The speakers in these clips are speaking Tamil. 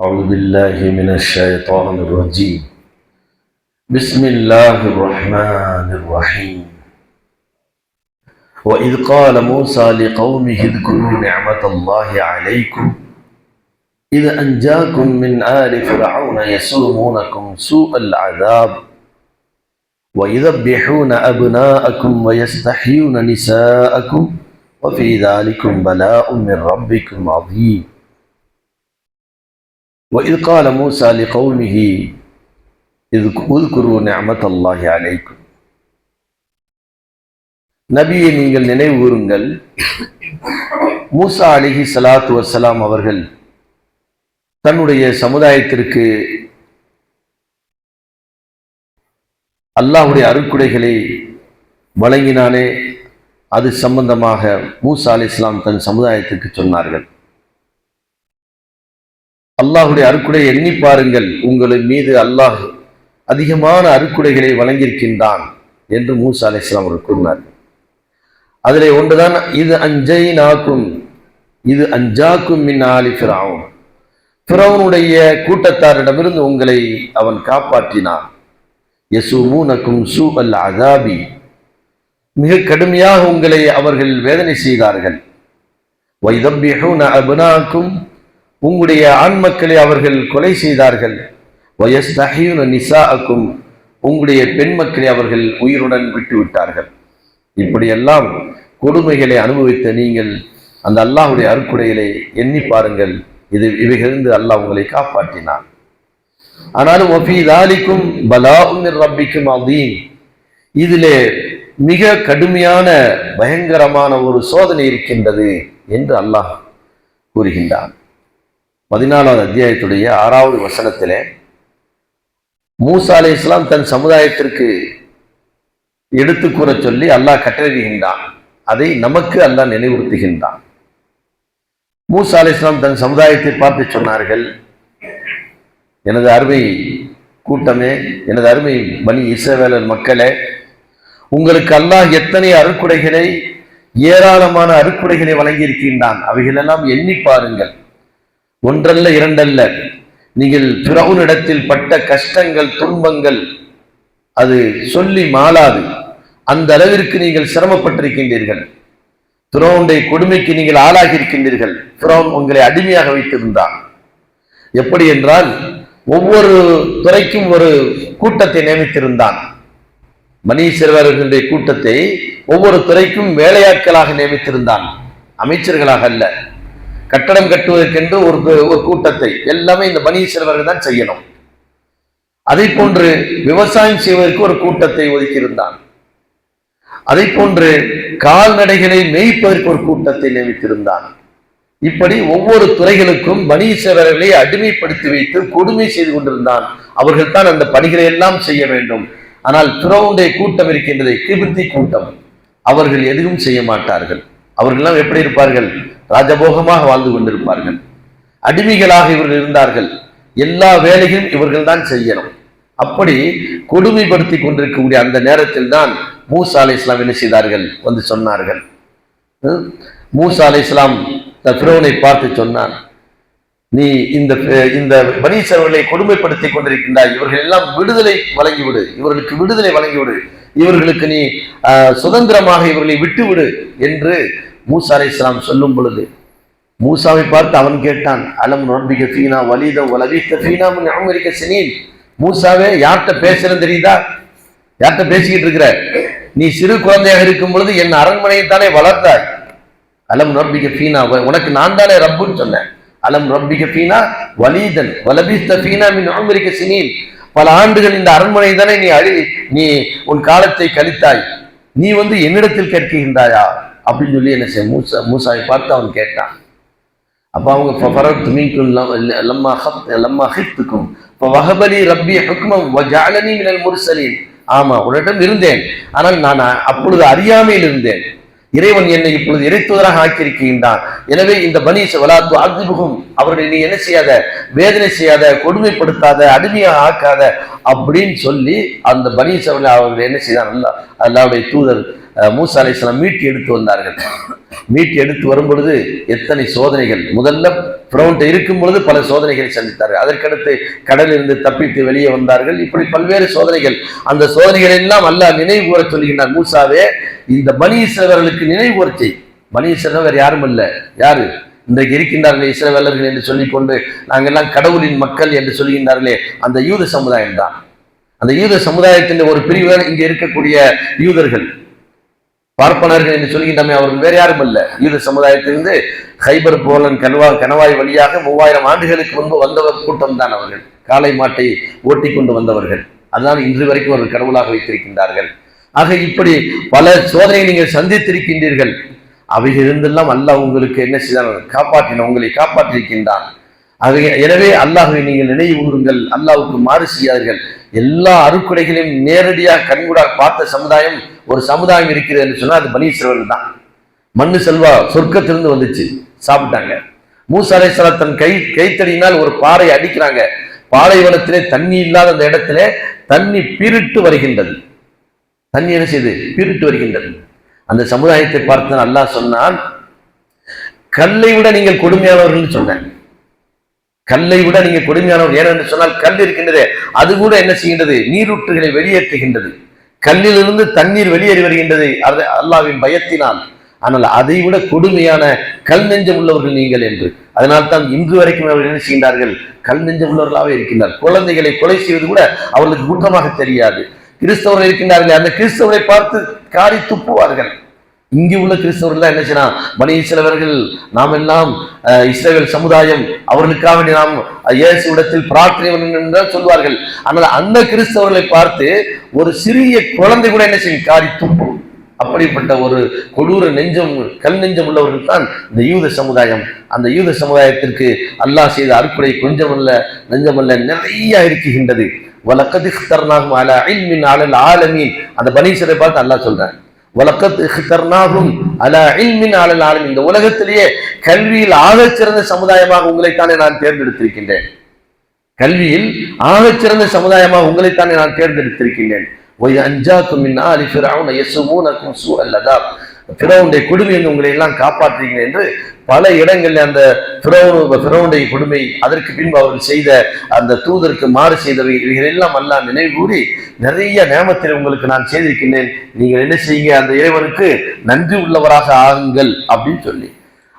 أعوذ بالله من الشيطان الرجيم. بسم الله الرحمن الرحيم. وإذ قال موسى لقومه اذكروا نعمة الله عليكم. إذ أنجاكم من آل فرعون يسومونكم سوء العذاب. ويذبحون أبناءكم ويستحيون نساءكم. وفي ذلكم بلاء من ربكم عظيم. இது கால மூசா இது உதுக்குரு நியமத் அல்லாஹி அலைக்கும் நபியை நீங்கள் நினைவு கூறுங்கள் மூசா அலிஹி சலாத்து வசலாம் அவர்கள் தன்னுடைய சமுதாயத்திற்கு அல்லாஹுடைய அருக்குடைகளை வழங்கினானே அது சம்பந்தமாக மூசா அலி இஸ்லாம் தன் சமுதாயத்திற்கு சொன்னார்கள். அல்லாஹுடைய அருக்குடை எண்ணி பாருங்கள். உங்களின் மீது அல்லாஹ் அதிகமான அருக்குடைகளை வழங்கியிருக்கின்றான் என்று மூசா அலி இஸ்லாம் அவர்கள் கூறினார்கள். அதில் ஒன்றுதான் இது அஞ்சை நாக்கும் இது அஞ்சாக்கும் மின் ஆலி ஃபிரவுன். கூட்டத்தாரிடமிருந்து உங்களை அவன் காப்பாற்றினான். யசுமூனக்கும் சூ அல் அதாபி மிக கடுமையாக உங்களை அவர்கள் வேதனை செய்தார்கள். வைதப்பியூன அபுனாக்கும் உங்களுடைய ஆண் மக்களை அவர்கள் கொலை செய்தார்கள். வயஸ்தஹியூன நிசாக்கும் உங்களுடைய பெண் மக்களை அவர்கள் உயிருடன் விட்டுவிட்டார்கள். இப்படியெல்லாம் கொடுமைகளை அனுபவித்த நீங்கள் அந்த அல்லாஹுடைய அருக்குடைகளை எண்ணி பாருங்கள். இது இவைகளிருந்து அல்லாஹ் உங்களை காப்பாற்றினான். ஆனாலும் ஒஃபி பலாவும் ரப்பிக்கும் அதீம் இதிலே மிக கடுமையான பயங்கரமான ஒரு சோதனை இருக்கின்றது என்று அல்லாஹ் கூறுகின்றான். பதினாலாவது அத்தியாயத்துடைய ஆறாவது வசனத்திலே மூசா இஸ்லாம் தன் சமுதாயத்திற்கு எடுத்து கூற சொல்லி அல்லாஹ் கட்டளையிடுகின்றான். அதை நமக்கு அல்லாஹ் நினைவுறுத்துகின்றான். மூசா அலி இஸ்லாம் தன் சமுதாயத்தை பார்த்து சொன்னார்கள். எனது அருமை கூட்டமே எனது அருமை மணி இசவேலர் மக்களே உங்களுக்கு அல்லாஹ் எத்தனை அருக்குடைகளை ஏராளமான அருக்குடைகளை வழங்கியிருக்கின்றான். அவைகளெல்லாம் எண்ணி பாருங்கள். ஒன்றல்ல இரண்டல்ல. நீங்கள் பிரவுனிடத்தில் பட்ட கஷ்டங்கள் துன்பங்கள் அது சொல்லி மாளாது. அந்த அளவிற்கு நீங்கள் சிரமப்பட்டிருக்கின்றீர்கள். துரோனுடைய கொடுமைக்கு நீங்கள் ஆளாகி இருக்கின்றீர்கள் துரோன் உங்களை அடிமையாக வைத்திருந்தான். எப்படி என்றால் ஒவ்வொரு துறைக்கும் ஒரு கூட்டத்தை நியமித்திருந்தான். மணீஸ்வரர்களுடைய கூட்டத்தை ஒவ்வொரு துறைக்கும் வேலையாட்களாக நியமித்திருந்தான். அமைச்சர்களாக அல்ல. கட்டடம் கட்டுவதற்கென்று ஒரு ஒரு கூட்டத்தை எல்லாமே இந்த மணீஸ்வரர்கள் தான் செய்யணும். அதை போன்று விவசாயம் செய்வதற்கு ஒரு கூட்டத்தை ஒதுக்கியிருந்தான். அதை போன்று கால்நடைகளை மேய்ப்பதற்கு ஒரு கூட்டத்தை நியமித்திருந்தான். இப்படி ஒவ்வொரு துறைகளுக்கும் மணீஸ்வரர்களை அடிமைப்படுத்தி வைத்து கொடுமை செய்து கொண்டிருந்தான். அவர்கள் தான் அந்த பணிகளை எல்லாம் செய்ய வேண்டும். ஆனால் துறவுடைய கூட்டம் இருக்கின்றது கிபித்தி கூட்டம். அவர்கள் எதுவும் செய்ய மாட்டார்கள். அவர்கள்லாம் எப்படி இருப்பார்கள்? ராஜபோகமாக வாழ்ந்து கொண்டிருப்பார்கள். அடிமைகளாக இவர்கள் இருந்தார்கள். எல்லா வேலைகளும் இவர்கள் தான் செய்யணும். அப்படி கொடுமைப்படுத்தி கொண்டிருக்கக்கூடிய அந்த நேரத்தில் தான் மூசா அலை இஸ்லாம் என்ன செய்தார்கள் வந்து சொன்னார்கள். மூசா அலை இஸ்லாம் பிரோனை பார்த்து சொன்னான் நீ இந்த இந்த பனீசவர்களை கொடுமைப்படுத்தி கொண்டிருக்கின்றாய். இவர்கள் எல்லாம் விடுதலை வழங்கிவிடு. இவர்களுக்கு விடுதலை வழங்கிவிடு. இவர்களுக்கு நீ சுதந்திரமாக இவர்களை விட்டுவிடு என்று மூசா அலை இஸ்லாம் சொல்லும் பொழுது மூசாவை பார்த்து அவன் கேட்டான் அலம் நோன்பிக ஃபீனா வலித வலவித்த ஃபீனா அமெரிக்க சினீன்? மூசாவே யார்கிட்ட பேசுறேன்னு தெரியுதா? யார்கிட்ட பேசிக்கிட்டு இருக்கிற? நீ சிறு குழந்தையாக இருக்கும் பொழுது என் அரண்மனையை தானே வளர்த்தாய். அலம் ரப்பிக ஃபீனா உனக்கு நான் தானே ரப்புன்னு சொன்னேன். அலம் ரப்பிக ஃபீனா வலீதன் வலபிஸ்த ஃபீனா மின் அமெரிக்க சினீன்? பல ஆண்டுகள் இந்த அரண்மனை தானே நீ அழி நீ உன் காலத்தை கழித்தாய். நீ வந்து என்னிடத்தில் கேட்கின்றாயா? அப்படின்னு சொல்லி என்ன செய்ய மூசா மூசாவை பார்த்து அவன் கேட்டான். அப்போ அவங்க ஃபரத் மீன்கும் லம்மா ஹப் லம்மா ஹித்துக்கும். இப்போ வஹபலி ரப்பி ஹுக்மம் வஜாலனி மினல் முர்சலின். ஆமா உன்னிடம் இருந்தேன். ஆனால் நான் அப்பொழுது அறியாமையில் இருந்தேன். இறைவன் என்னை இப்பொழுது இறைத்துவதராக ஆக்கியிருக்கின்றான். எனவே இந்த பனீஸ் வலாத்து ஆதிபுகும் அவர்களை நீ என்ன செய்யாத? வேதனை செய்யாத? கொடுமைப்படுத்தாத? அடிமையாக ஆக்காத? அப்படின்னு சொல்லி அந்த பனீசவர்கள் அவர்கள் என்ன செய்தான் அல்லா அல்லாவுடைய தூதர் மூசா அலைஹிஸ்ஸலாம் மீட்டி எடுத்து வந்தார்கள். மீட்டி எடுத்து வரும் பொழுது எத்தனை சோதனைகள்? முதல்ல பிரவுண்ட் இருக்கும் பொழுது பல சோதனைகளை சந்தித்தார்கள். அதற்கடுத்து கடலில் இருந்து தப்பித்து வெளியே வந்தார்கள். இப்படி பல்வேறு சோதனைகள். அந்த சோதனைகள் எல்லாம் அல்லாஹ் நினைவு கூற சொல்லுகின்றார் மூசாவே இந்த பனி நினைவு கூற செய். பனி வேறு யாரும் இல்லை. யாரு? இன்றைக்கு இருக்கின்றார்களே இஸ்ரவேலர்கள் என்று சொல்லிக்கொண்டு நாங்கெல்லாம் கடவுளின் மக்கள் என்று சொல்கின்றார்களே. அந்த யூத சமுதாயம் தான். அந்த யூத சமுதாயத்தின் ஒரு பிரிவு இங்கே இருக்கக்கூடிய யூதர்கள். பார்ப்பனர்கள் என்று சொல்கின்றமே அவர்கள் வேறு யாரும் அல்ல. ஈது சமுதாயத்திலிருந்து ஹைபர் போலன் கனவா கணவாய் வழியாக மூவாயிரம் ஆண்டுகளுக்கு முன்பு வந்தவர் கூட்டம் தான் அவர்கள். காளை மாட்டை ஓட்டி கொண்டு வந்தவர்கள். அதனால் இன்று வரைக்கும் அவர்கள் கடவுளாக வைத்திருக்கின்றார்கள். ஆக இப்படி பல சோதனையை நீங்கள் சந்தித்திருக்கின்றீர்கள். அவையிலிருந்தெல்லாம் அல்லாஹ் உங்களுக்கு என்ன செய்தான்? காப்பாற்றின உங்களை காப்பாற்றியிருக்கின்றான். ஆக எனவே அல்லாஹை நீங்கள் நினைவு கூறுங்கள். அல்லாஹ்வுக்கு மாறு செய்யாதீர்கள். எல்லா அருக்குறைகளையும் நேரடியாக கண்கூடாக பார்த்த சமுதாயம் ஒரு சமுதாயம் இருக்கிறது என்று அது பனீஸ்வரர்கள் தான். மண்ணு செல்வா சொர்க்கத்திலிருந்து வந்துச்சு. சாப்பிட்டாங்க. மூசா தன் கை கைத்தடியினால் ஒரு பாறை அடிக்கிறாங்க. பாலைவனத்திலே தண்ணி இல்லாத அந்த இடத்துல தண்ணி பிரிட்டு வருகின்றது. தண்ணி என்ன செய்யுது பிரிட்டு வருகின்றது. அந்த சமுதாயத்தை பார்த்து அல்லாஹ் சொன்னால் கல்லை விட நீங்கள் கொடுமையானவர்கள் சொன்னேன். கல்லை விட நீங்கள் கொடுமையானவர். ஏனென்று சொன்னால் கல் இருக்கின்றதே அது கூட என்ன செய்கின்றது? நீரூற்றுகளை வெளியேற்றுகின்றது. கல்லிலிருந்து தண்ணீர் வெளியேறி வருகின்றது. அது அல்லாவின் பயத்தினால். ஆனால் அதை விட கொடுமையான கல் நெஞ்சம் உள்ளவர்கள் நீங்கள் என்று. அதனால் தான் இன்று வரைக்கும் அவர்கள் என்ன செய்கின்றார்கள்? கல் நெஞ்சம் உள்ளவர்களாக இருக்கின்றார் குழந்தைகளை கொலை செய்வது கூட அவர்களுக்கு குற்றமாக தெரியாது. கிறிஸ்தவர்கள் இருக்கின்றார்கள் அந்த கிறிஸ்தவரை பார்த்து காரி துப்புவார்கள். இங்கு உள்ள கிறிஸ்தவர்கள் தான் என்ன செய்யலாம் பனி சிலவர்கள் நாம் எல்லாம் இஸ்ரேல் சமுதாயம் அவர்களுக்காக வேண்டி நாம் இயேசு இடத்தில் பிரார்த்தனை என்று தான் சொல்வார்கள். ஆனால் அந்த கிறிஸ்தவர்களை பார்த்து ஒரு சிறிய குழந்தை கூட என்ன செய்யும்? காரி துப்பும். அப்படிப்பட்ட ஒரு கொடூர நெஞ்சம் கல் நெஞ்சம் உள்ளவர்கள் தான் இந்த யூத சமுதாயம். அந்த யூத சமுதாயத்திற்கு அல்லாஹ் செய்த அறுக்குறை கொஞ்சமல்ல நெஞ்சமல்ல நிறைய இருக்குகின்றது வலக்கது அல இல்மின் அலல் ஆலமீன். அந்த பனீசரை பார்த்து அல்லாஹ் சொல்றேன் அல இந்த உலகத்திலேயே கல்வியில் ஆகச்சிறந்த சமுதாயமாக உங்களைத்தானே நான் தேர்ந்தெடுத்திருக்கின்றேன். கல்வியில் ஆகச்சிறந்த சமுதாயமாக உங்களைத்தானே நான் தேர்ந்தெடுத்திருக்கின்றேன். ஒய் அஞ்சாக்கும் ஃபிரௌனுடைய உங்களை எல்லாம் காப்பாற்றுகிறேன் என்று பல இடங்களில் அந்த ஃபிரௌனு ஃபிரௌனுடைய கொடுமை அதற்கு பின்பு அவர்கள் செய்த அந்த தூதருக்கு மாறு செய்தவை இவைகளெல்லாம் எல்லாம் அல்லாஹ் நினைவு கூறி நிறைய நேமத்தில் உங்களுக்கு நான் செய்திருக்கின்றேன். நீங்கள் என்ன செய்யுங்க அந்த இறைவனுக்கு நன்றி உள்ளவராக ஆகுங்கள் அப்படின்னு சொல்லி.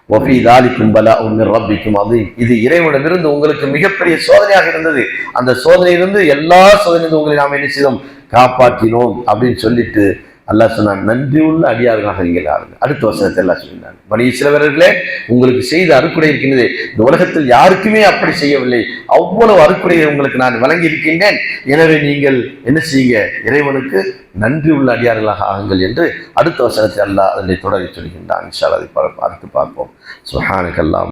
ஒபி தாலிக்கும் பலா உங்க ரப்பிக்கும் அது இது இறைவனிடமிருந்து உங்களுக்கு மிகப்பெரிய சோதனையாக இருந்தது. அந்த சோதனையிலிருந்து எல்லா சோதனையிலிருந்து உங்களை நாம் என்ன செய்தோம்? காப்பாற்றினோம் அப்படின்னு சொல்லிட்டு அல்லாஹ் சொன்னான் நன்றி உள்ள அடியார்களாக நீங்கள் ஆளுங்க அடுத்த வசனத்தை எல்லாம் சொல்லினான் பணி சிலவர்களே உங்களுக்கு செய்த அறுக்குடை இருக்கின்றது. இந்த உலகத்தில் யாருக்குமே அப்படி செய்யவில்லை. அவ்வளவு அறுக்குடையை உங்களுக்கு நான் வழங்கி இருக்கின்றேன் எனவே நீங்கள் என்ன செய்யுங்க? இறைவனுக்கு நன்றி உள்ள அடியார்களாக ஆகுங்கள் என்று அடுத்த வசனத்தை அல்லாஹ் அதனை தொடரி சொல்கின்றான். இன்ஷா அதை பார்த்து பார்ப்போம். சுஹானுக்கெல்லாம்